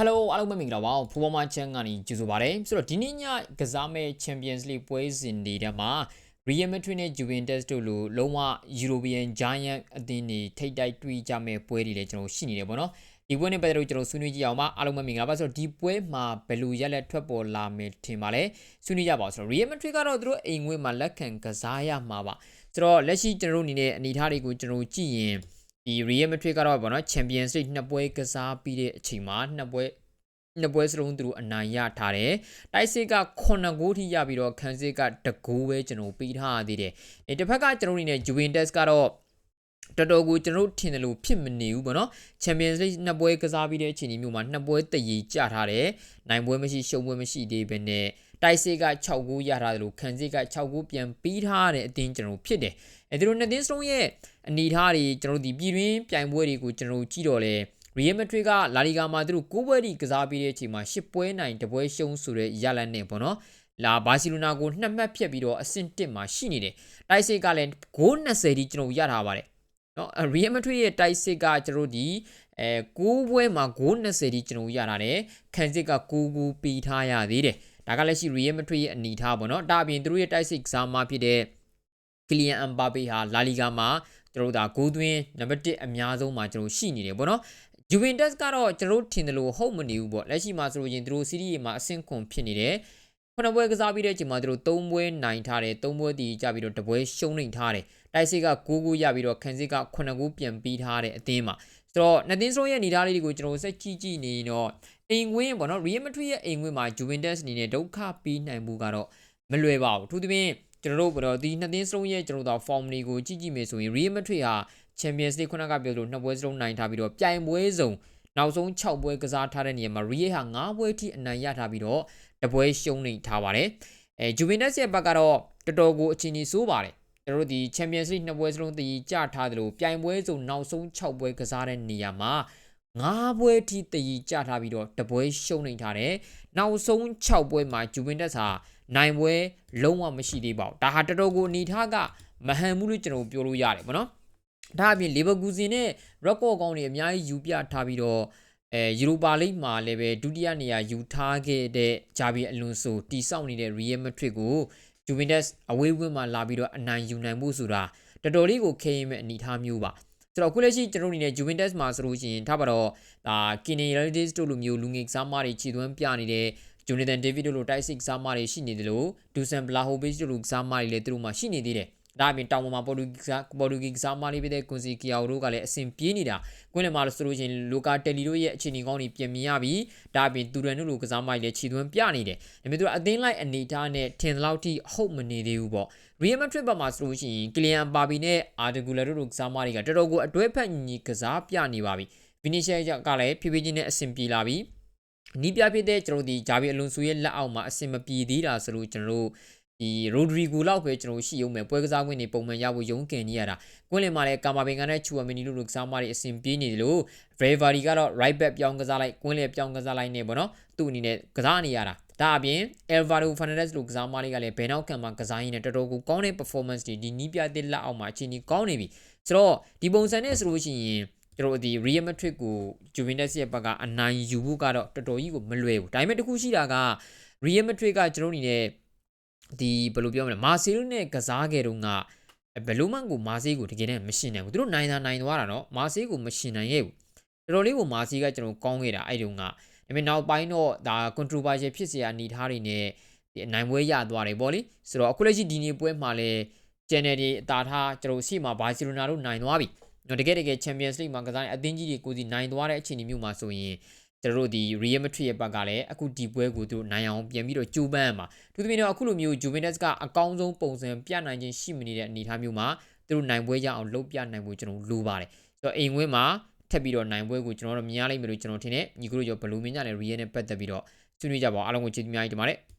Hello အားလုံးပဲမင်္ဂလာပါဖူပေါ်မချန်ကနေကြိုဆိုပါရစေဆိုတော့ဒီနေ့ညကစားမဲ့ Champions League ပွဲစဉ်တွေထဲမှာ Real Madrid နဲ့ Juventus တို့လိုလုံးဝ European Giant အသင်းတွေထိပ်တိုက်တွေ့ကြမဲ့ပွဲတွေလည်းကျွန်တော်ရှိနေတယ်ပေါ့နော်ဒီပွဲနဲ့ပတ်သက်လို့ကျွန်တော်ဆွေးနွေးကြည့်အောင်ပါအားလုံးပဲမင်္ဂလာပါဆိုတော့ဒီပွဲမှာဘယ်လိုရက်လက်ထွက်ပေါ်လာမယ်ထင်ပါလဲဆွေးနွေးကြပါအောင်ဆိုတော့ Real Madrid ကတော့သူတို့အိမ်ငွေမှာလက်ခံကစားရမှာပါဆိုတော့လက်ရှိကျွန်တော်တို့အနေနဲ့အနေထားတွေကိုကျွန်တော်ကြည့်ရင် ဒီ Real Madrid ကတော့ပေါ့နော် Champions League နှစ်ပွဲကစားပြီးတဲ့အချိန်မှာနှစ်ပွဲနှစ်ပွဲစလုံးသူတို့အနိုင်ရထားတယ်။တိုက်စစ်က9ဂိုးထိရပြီးတော့ခံစစ်ကတဂိုးပဲကျွန်တော်ပေးထားရသေးတယ်။အဲတစ်ဖက်ကကျွန်တော်တို့အနေနဲ့ Juventus ကတော့တော်တော်ကိုကျွန်တော်တို့ထင်တယ်လို့ဖြစ်မနေဘူးပေါ့နော် Champions League နှစ်ပွဲကစားပြီးတဲ့အချိန်ဒီမျိုးမှာနှစ်ပွဲတည်ကြထားတယ်။နိုင်ပွဲမရှိရှုံးပွဲမရှိသေးဘဲနဲ့ တိုက်စစ်က6ဂိုးရထားတယ်လို့ခံစစ်က6ဂိုးပြန်ပြီးထားတဲ့အတင်းကျွန်တော်ဖြစ်တယ်။အဲဒီလိုနှစ်သင်းစလုံးရဲ့အနေအထားတွေကျွန်တော်တို့ဒီပြည်တွင်းပြိုင်ပွဲတွေကိုကျွန်တော်တို့ကြည့်တော့လဲ Real Madrid ကလာလီဂါမှာသူတို့9ပွဲထိကစားပြီးတဲ့အချိန်မှာ10ပွဲနိုင်တပွဲရှုံးဆိုတဲ့ရလဒ်နဲ့ပေါ့နော်လာဘာစီလိုနာကိုနှစ်မှတ်ဖြတ်ပြီးတော့အဆင့်1မှာရှိနေတယ်တိုက်စစ်ကလည်းဂိုး20ထိကျွန်တော်ရထားပါတယ်နော် Real Madrid ရဲ့တိုက်စစ်ကကျွန်တော်ဒီအဲ9ပွဲမှာဂိုး20ထိကျွန်တော်ရတာတယ်ခံစစ်က9ဂိုးပြီးထားရသေးတယ် ဒါကလည်းရှိ Real Madrid ရဲ့အနေထားပေါ့နော်ဒါအပြင်သူတို့ရဲ့တိုက်စစ်ကစားမဖြစ်တဲ့ Kylian Mbappe ဟာလာလီဂါမှာကျွန်တော်တို့ဒါဂိုးသွင်းနံပါတ်1အများဆုံးမှာကျွန်တော်ရှိနေတယ်ပေါ့နော် Juventus ကတော့ကျွန်တော်ထင်တယ်လို့ဟုတ်မနေဘူးပေါ့လက်ရှိမှာဆိုလို့ရင်သူတို့စီးရီးမှာအဆင့်ခွန်ဖြစ်နေတယ်ခုနပွဲကစားပြီးတဲ့အချိန်မှာသူတို့၃ပွဲနိုင်ထားတယ်၃ပွဲတည်ကြပြီးတော့တပွဲရှုံးနေထားတယ်တိုက်စစ်က9ဂိုးရပြီးတော့ခန်းစစ်က9ဂိုးပြန်ပြီးထားတဲ့အသင်းမှာဆိုတော့နှစ်သင်းစလုံးရဲ့နေသားလေးတွေကိုကျွန်တော်ဆက်ကြည့်ကြည့်နေတော့ အိမ်ဝင်းပေါ့နော် Real Madrid ရဲ့အိမ်ဝင်းမှာ Juventus အနေနဲ့ဒုက္ခပြီးနိုင်မှုကတော့မလွယ်ပါဘူးအထူးသဖြင့်ကျွန်တော်တို့ကတော့ဒီနှစ်သင်းစလုံးရဲ့ကျွန်တော်တို့ form တွေကိုကြည့်ကြည့်မယ်ဆိုရင် Real Madrid ဟာ Champions League ခုနကပြောလို့နှစ်ပွဲစလုံးနိုင်ထားပြီးတော့ပြိုင်ပွဲစုံနောက်ဆုံး6ပွဲကစားထားတဲ့နေရာမှာ Real ဟာ9ပွဲထိအနိုင်ရထားပြီးတော့တပွဲရှုံးနေထားပါတယ်အဲ Juventus ရဲ့ဘက်ကတော့တော်တော်ကိုအခြေအနေဆိုးပါတယ်ကျွန်တော်တို့ဒီ Champions League နှစ်ပွဲစလုံးတည်ကြထားတယ်လို့ပြိုင်ပွဲစုံနောက်ဆုံး6ပွဲကစားတဲ့နေရာမှာ 9ပွဲထိတည်ကြထားပြီးတော့တပွဲရှုံးနေထားတယ်နောက်ဆုံး6ပွဲမှာ Juventus ဟာနိုင်ပွဲလုံးဝမရှိသေးပါဘူးဒါဟာတော်တော်ကိုအနေထားကမဟန်ဘူးလို့ကျွန်တော်ပြောလို့ရတယ်ဗောနော်ဒါအပြင်လီဗာပူးဇင်နဲ့ရက်ကော့ကောင်းတွေအများကြီးယူပြထားပြီးတော့အဲယူရိုပါလိဂ်မှာလည်းပဲဒုတိယနေရာယူထားခဲ့တဲ့ဂျာဗီအလွန်ဆိုတီဆောက်နေတဲ့ Real Madrid ကို Juventus အဝေးဝင်းမှာလာပြီးတော့အနိုင်ယူနိုင်မှုဆိုတာတော်တော်လေးကိုခဲရင်မဲ့အနေအထားမျိုးပါ ဆိုတော့အခုလက်ရှိကျွန်တော်အနေနဲ့ Juventus မှာဆိုလို့ရှိရင်ထားပါတော့ဒါ Kenny Reyes တို့လိုမျိုးလူငယ်ကစားမတွေခြေသွမ်းပြနေတဲ့ Jonathan David တို့လိုတိုက်စစ်ကစားမတွေရှိနေတယ်လို့ Dusan Vlahovic တို့လိုကစားမတွေလည်းသူတို့မှရှိနေသေးတယ် ဒါအပြင်တောင်ပေါ်မှာပေါ်တူဂီပေါ်တူဂီကစားမလေးဖြစ်တဲ့ကွန်စီကီယာတို့ကလည်းအဆင်ပြေးနေတာကွင်းလယ်မှာလို့ဆိုလို့ရှိရင်လိုကာတယ်လီတို့ရဲ့အခြေအနေကောင်းတွေပြင်မြင်ရပြီးဒါအပြင်တူရန်တို့လိုကစားမလေးလည်းခြေသွင်းပြနေတယ်ဒါပေမဲ့သူကအသင်းလိုက်အနေထားနဲ့ထင်သလောက်ထိဟုတ်မနေသေးဘူးပေါ့ Real Madrid ဘက်မှာဆိုလို့ရှိရင်ကလီယန်ပါဘီနဲ့အာဒဂူလာတို့လိုကစားမတွေကတော်တော်ကိုအတွဲဖက်ညီကစားပြနေပါပြီဗီနီရှယ်ကလည်းဖြည်းဖြည်းချင်းနဲ့အဆင်ပြေလာပြီနီးပြဖြစ်တဲ့ကျွန်တော်ဒီဂျာဗီအလွန်ဆူရဲ့လက်အောက်မှာအဆင်မပြေသေးတာဆိုလို့ကျွန်တော်တို့ ဒီရိုဒရီဂိုလောက်ပဲကျွန်တော်ရှိအောင်မယ်ပွဲကစားခွင့်တွေပုံမှန်ရဖို့ရုန်းကန်နေရတာကွင်းလင်မှာလည်းကာမာဘင်ကနဲ့ချူဝမီနီတို့လိုကစားမတွေအဆင်ပြေးနေတယ်လို့ Bravery ကတော့ right back ပြောင်းကစားလိုက်ကွင်းလင်ပြောင်းကစားလိုက်နေပေါ့နော်သူ့အနေနဲ့ကစားနေရတာဒါအပြင် Alvaro Fernandez လိုကစားမလေးကလည်းဘယ်နောက်ခံမှာကစားရင်းနဲ့တော်တော်ကိုကောင်းတဲ့ performance တွေဒီနီးပြတဲ့လက်အောက်မှာအချိန်ကြီးကောင်းနေပြီဆိုတော့ဒီပုံစံနဲ့ဆိုလို့ရှိရင်ကျွန်တော်ဒီ Real Madrid ကို Juventus ရဲ့ဘက်ကအနိုင်ယူဖို့ကတော့တော်တော်ကြီးကိုမလွယ်ဘူးဒါပေမဲ့တခုရှိတာက Real Madrid ကကျွန်တော်အနေနဲ့ ဒီဘယ်လိုပြောမလဲမာဆီလိုနဲ့ကစားခဲ့တော့ကဘယ်လိုမှကိုမာဆီကိုတကယ်နဲ့မရှင်နိုင်ဘူးသူတို့နိုင်တာနိုင်သွားတာနော်မာဆီကိုမရှင်နိုင်ရဲ့ဘူးတော်တော်လေးကိုမာဆီကကျွန်တော်ကောင်းခဲ့တာအဲ့တုန်းကဒါပေမဲ့နောက်ပိုင်းတော့ဒါ controversial ဖြစ်စရာအနေထားတွေနဲ့ဒီအနိုင်ပွဲရသွားတယ်ပေါ့လေဆိုတော့အခုလက်ရှိဒီနေ့ပွဲမှာလည်း channel တွေအသာထားကျွန်တော်ရှိမှာဘာစီလိုနာတို့နိုင်သွားပြီနော်တကယ်တကယ် Champions League မှာကစားတဲ့အသင်းကြီးတွေကိုစီနိုင်သွားတဲ့အခြေအနေမျိုးမှာဆိုရင် ကျွန်တော်တို့ဒီ Real Madrid ရဲ့ဘက်ကလည်းအခုဒီပွဲကိုသူတို့နိုင်အောင်ပြန်ပြီးတော့ကြိုးပမ်းမှာသူသမီးတော့အခုလိုမျိုး Juventus ကအကောင်းဆုံးပုံစံပြနိုင်ခြင်းရှိမနေတဲ့အနေအထားမျိုးမှာသူတို့နိုင်ပွဲရအောင်လုပ်ပြနိုင်ဖို့ကျွန်တော်လိုပါတယ်ဆိုတော့အိမ်ဝင်းမှာထပ်ပြီးတော့နိုင်ပွဲကိုကျွန်တော်တို့မြင်ရလိမ့်မယ်လို့ကျွန်တော်ထင်တယ်ညီကတို့ရောဘလူးမင်းကြနဲ့ Real နဲ့ပတ်သက်ပြီးတော့ဆွေးနွေးကြပါအောင်အားလုံးကိုကျေးဇူးများကြီးတင်ပါတယ်